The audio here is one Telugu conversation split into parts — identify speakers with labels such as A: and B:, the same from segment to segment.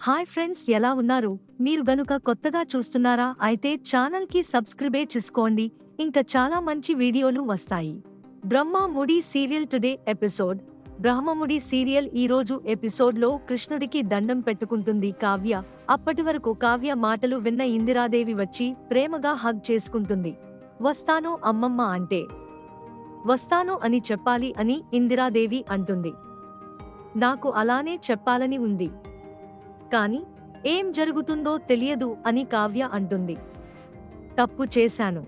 A: హాయ్ ఫ్రెండ్స్ ఎలా ఉన్నారు? మీరు గనుక కొత్తగా చూస్తున్నారా అయితే ఛానల్కి సబ్స్క్రైబే చేసుకోండి. ఇంకా చాలా మంచి వీడియోలు వస్తాయి. Brahmamudi serial today episode. Brahmamudi serial ఈ రోజు ఎపిసోడ్లో కృష్ణుడికి దండం పెట్టుకుంటుంది కావ్య. అప్పటి వరకు కావ్య మాటలు విన్న ఇందిరాదేవి వచ్చి ప్రేమగా హగ్ చేసుకుంటుంది. వస్తాను అమ్మమ్మ అంటే. వస్తాను అని చెప్పాలి అని ఇందిరాదేవి అంటుంది. నాకు అలానే చెప్పాలని ఉంది. కానీ ఏం జరుగుతుందో తెలియదు అని కావ్య అంటుంది. తప్పు చేశాను.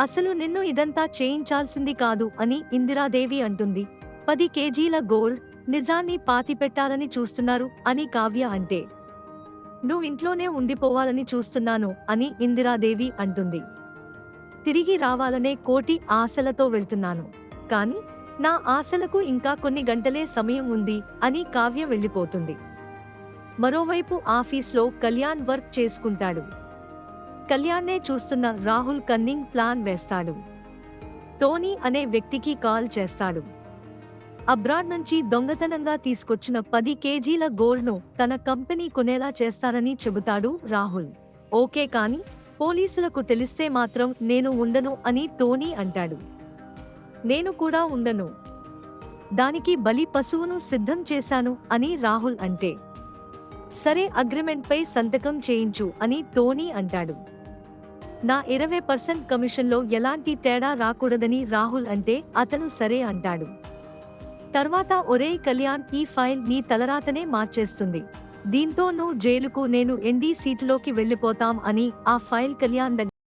A: అసలు నిన్ను ఇదంతా చేయించాల్సింది కాదు అని ఇందిరాదేవి అంటుంది. పది కేజీల గోల్డ్ నిజాన్ని పాతిపెట్టాలని చూస్తున్నారు అని కావ్య అంటే. నువ్వు ఇంట్లోనే ఉండిపోవాలని చూస్తున్నాను అని ఇందిరాదేవి అంటుంది. తిరిగి రావాలనే కోటి ఆశలతో వెళ్తున్నాను. కాని నా ఆశలకు ఇంకా కొన్ని గంటలే సమయం ఉంది అని కావ్య వెళ్ళిపోతుంది. మరోవైపు ఆఫీస్లో కళ్యాణ్ వర్క్ చేసుకుంటాడు. కళ్యాణ్నే చూస్తున్న రాహుల్ కన్నింగ్ ప్లాన్ వేస్తాడు. టోనీ అనే వ్యక్తికి కాల్ చేస్తాడు. అబ్రాడ్ నుంచి దొంగతనంగా తీసుకొచ్చిన పది కేజీల గోల్డ్ను తన కంపెనీ కొనేలా చేస్తానని చెబుతాడు రాహుల్. ఓకే కానీ పోలీసులకు తెలిస్తే మాత్రం నేను ఉండను అని టోనీ అంటాడు. నేను కూడా ఉండను. దానికి బలి పశువును సిద్ధం చేశాను అని రాహుల్ అంటే సరే అగ్రిమెంట్పై సంతకం చేయించు అని టోనీ అంటాడు. నా ఇరవై పర్సెంట్ కమిషన్లో ఎలాంటి తేడా రాకూడదని రాహుల్ అంటే అతను సరే అంటాడు. తర్వాత ఒరే కళ్యాణ్ ఈ ఫైల్ నీ తలరాతనే మార్చేస్తుంది. దీంతో నువ్వు జైలుకు నేను ఎన్డీ సీట్లోకి వెళ్ళిపోతాం అని ఆ ఫైల్ కళ్యాణ్ దగ్గర